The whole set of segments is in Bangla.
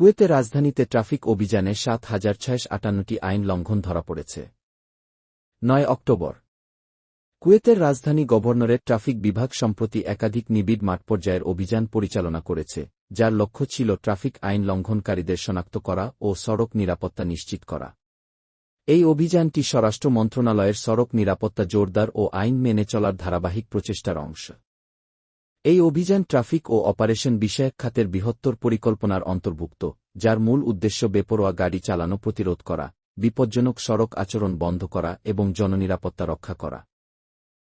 কুয়েতে রাজধানীতে ট্রাফিক অভিযানে সাত হাজার ছয়শো আটান্নটি আইন লঙ্ঘন ধরা পড়েছে। নয় অক্টোবর। কুয়েতের রাজধানী গভর্নরের ট্রাফিক বিভাগ সম্প্রতি একাধিক নিবিড় মাঠ পর্যায়ের অভিযান পরিচালনা করেছে, যার লক্ষ্য ছিল ট্রাফিক আইন লঙ্ঘনকারীদের শনাক্ত করা ও সড়ক নিরাপত্তা নিশ্চিত করা। এই অভিযানটি স্বরাষ্ট্র মন্ত্রণালয়ের সড়ক নিরাপত্তা জোরদার ও আইন মেনে চলার ধারাবাহিক প্রচেষ্টার অংশ। এই অভিযান ট্রাফিক ও অপারেশন বিষয়ক খাতের বৃহত্তর পরিকল্পনার অন্তর্ভুক্ত, যার মূল উদ্দেশ্য বেপরোয়া গাড়ি চালানো, প্রতিরোধ করা, বিপজ্জনক সড়ক আচরণ বন্ধ করা এবং জননিরাপত্তা রক্ষা করা।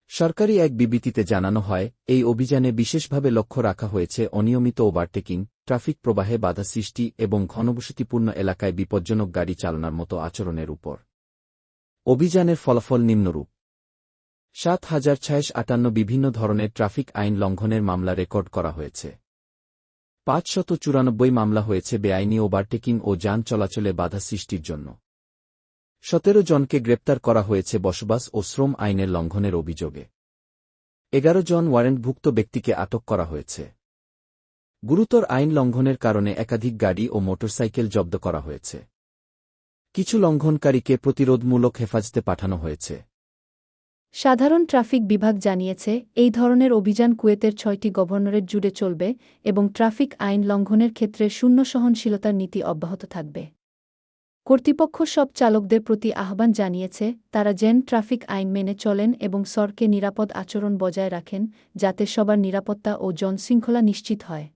সরকারি এক বিবৃতিতে জানানো হয়, এই অভিযানে বিশেষভাবে লক্ষ্য রাখা হয়েছে অনিয়মিত ওভারটেকিং, ট্রাফিক প্রবাহে বাধা সৃষ্টি এবং ঘনবসতিপূর্ণ এলাকায় বিপজ্জনক গাড়ি চালানোর মতো আচরণের উপর। অভিযানের ফলাফল নিম্নরূপ। সাত হাজার ছয়শো আটান্ন বিভিন্ন ধরনের ট্রাফিক আইন লঙ্ঘনের মামলা রেকর্ড করা হয়েছে। পাঁচশত চুরানব্বই মামলা হয়েছে বেআইনি ওভারটেকিং ও যান চলাচলে বাধা সৃষ্টির জন্য। সতেরো জনকে গ্রেপ্তার করা হয়েছে বসবাস ও শ্রম আইনের লঙ্ঘনের অভিযোগে। এগারো জন ওয়ারেন্টভুক্ত ব্যক্তিকে আটক করা হয়েছে। গুরুতর আইন লঙ্ঘনের কারণে একাধিক গাড়ি ও মোটরসাইকেল জব্দ করা হয়েছে। কিছু লঙ্ঘনকারীকে প্রতিরোধমূলক হেফাজতে পাঠানো হয়েছে। সাধারণ ট্রাফিক বিভাগ জানিয়েছে, এই ধরনের অভিযান কুয়েতের ছয়টি গভর্নরেট জুড়ে চলবে এবং ট্রাফিক আইন লঙ্ঘনের ক্ষেত্রে শূন্য সহনশীলতার নীতি অব্যাহত থাকবে। কর্তৃপক্ষ সব চালকদের প্রতি আহ্বান জানিয়েছে, তারা যেন ট্রাফিক আইন মেনে চলেন এবং সরকে নিরাপদ আচরণ বজায় রাখেন, যাতে সবার নিরাপত্তা ও জনশৃঙ্খলা নিশ্চিত হয়।